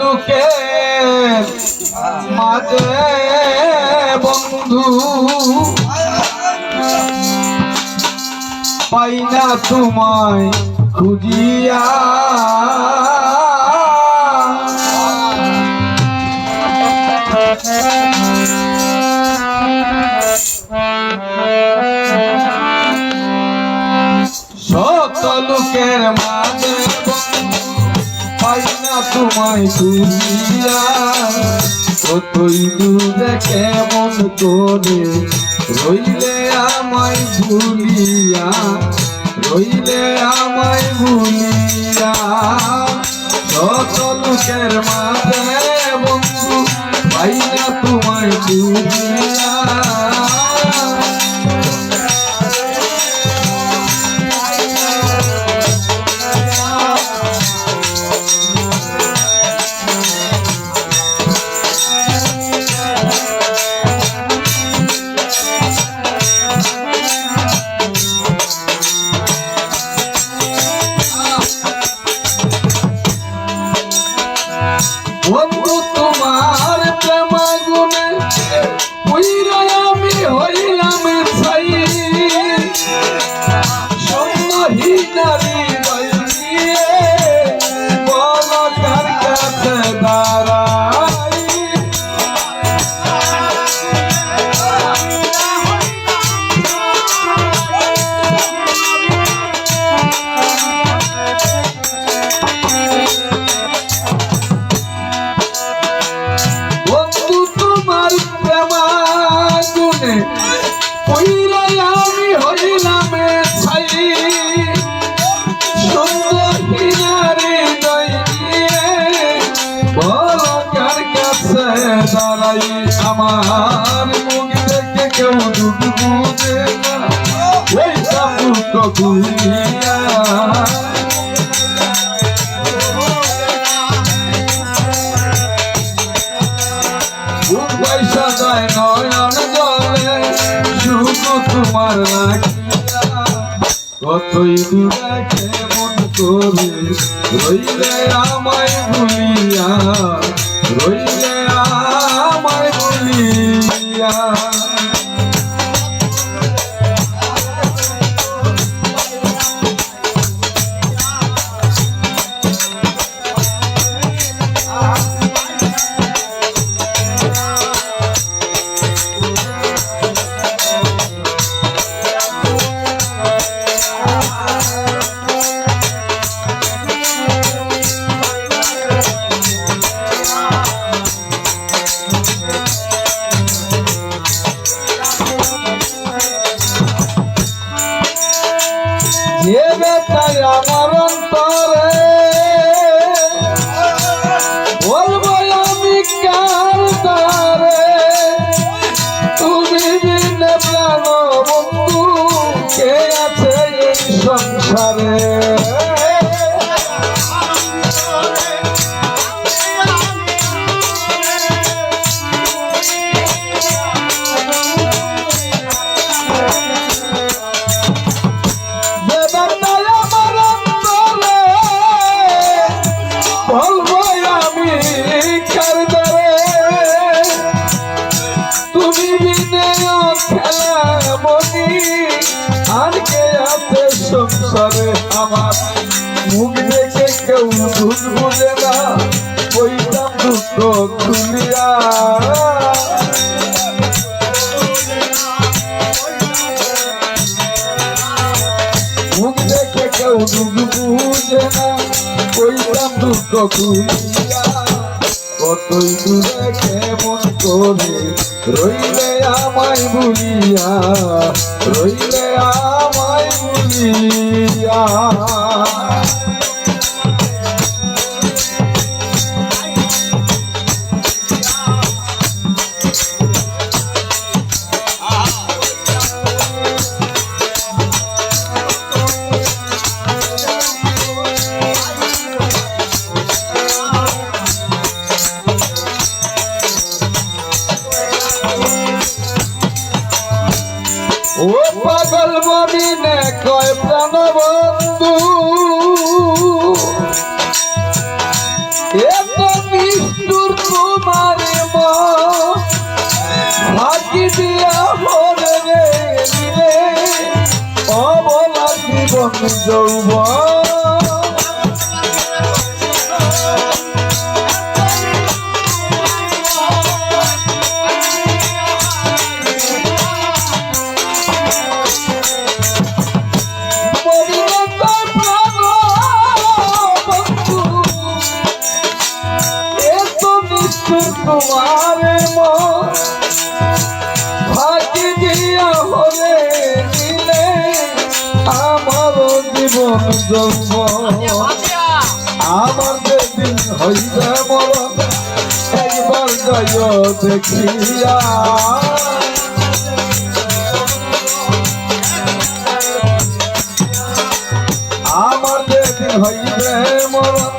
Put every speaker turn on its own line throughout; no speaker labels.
লোকের মাঝে বন্ধু পাই না তোমায় খুঁজিয়া তোমায় খুঁজিয়া কতই দূরে কেমন করে রইলে আমায় ভুলিয়া, রইলে আমায় ভুলিয়া। শত লোকের মাঝে বন্ধু পাই তোমায় খুঁজিয়া আমার মুখ দেখে কেউ দুঃখ বুঝে না। ওই সাপুক ঘুরিয়া পয়সা যায় নয়ন জলে শুধু তোমার কতই দূরে কেমন করে, রইলে আমায় ভুলিয়া, রইলে মুখ দেখে কেউ দুধ মুখ দেখে কেউ দুধ বুঝে না ওইটাম দুঃখ খুলিয়া কতই দূরে কেমন করে রইলে আমায় ভুলিয়া, রইলে আমায় দিয়া ও পাগল মনে কয় নিষ্ঠুর তোমার মন জন্ম আমার যেদিন হইবে মরণ। একবার জয় দেখিয়া আমার যেদিন হইবে মরণ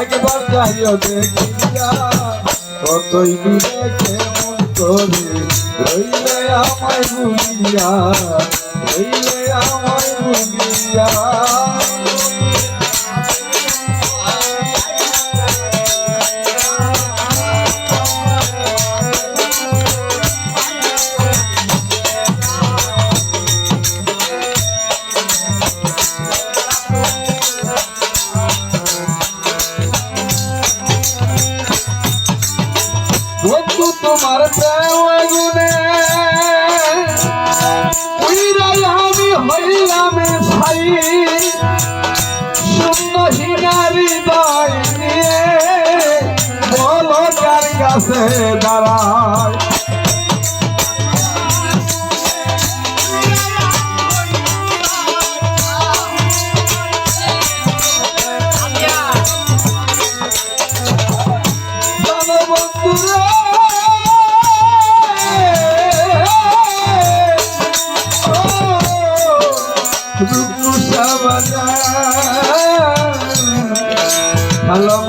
একবার যাইও দেখিয়া, কতই দূরে কেমন করে, রইলে আমায় ভুলিয়া হইলে আমায় ভুলিয়া। বন্ধু তোমার প্রেম গুনে উইরাই আমি হইলাম ভাই। শূন্য হিনারি দায় নিয়ে বলো কার কাছে দাঁড়ায়।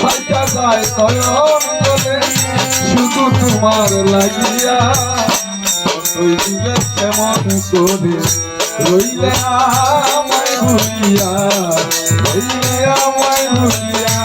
ফাইটা যায় তয়ন শুধু তোমার লাগিয়া ওই করে। রইলে আমায় ভুলিয়া রইলে আমায় ভুলিয়া।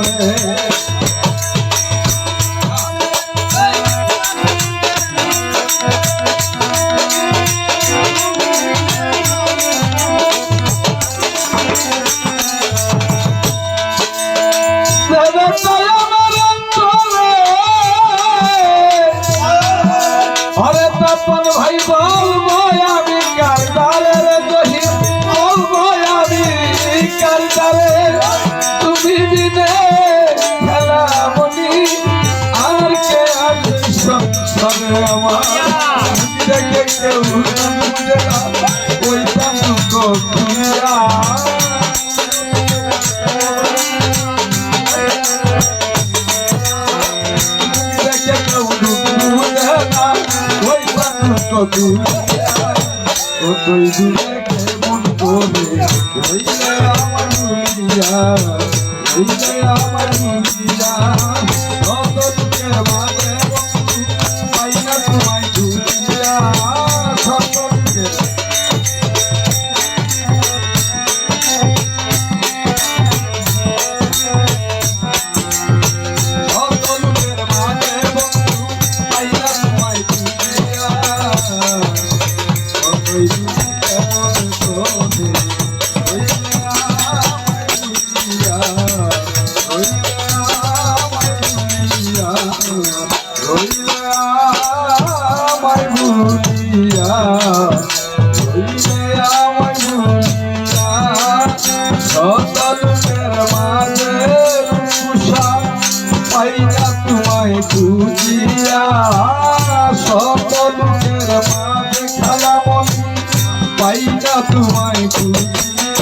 সংসারে সংসারে আমার দেখে কেউ ওই দুঃখ দেখে কেউ ওই দুঃখ কতই দূরে কেমন করে রইলে আমার দুনিয়া রইলে আমার দুনিয়া। ভুলিয়া সতর্কের মাঝে খেলা মনি পাইয়া তোমায় খুঁজিয়া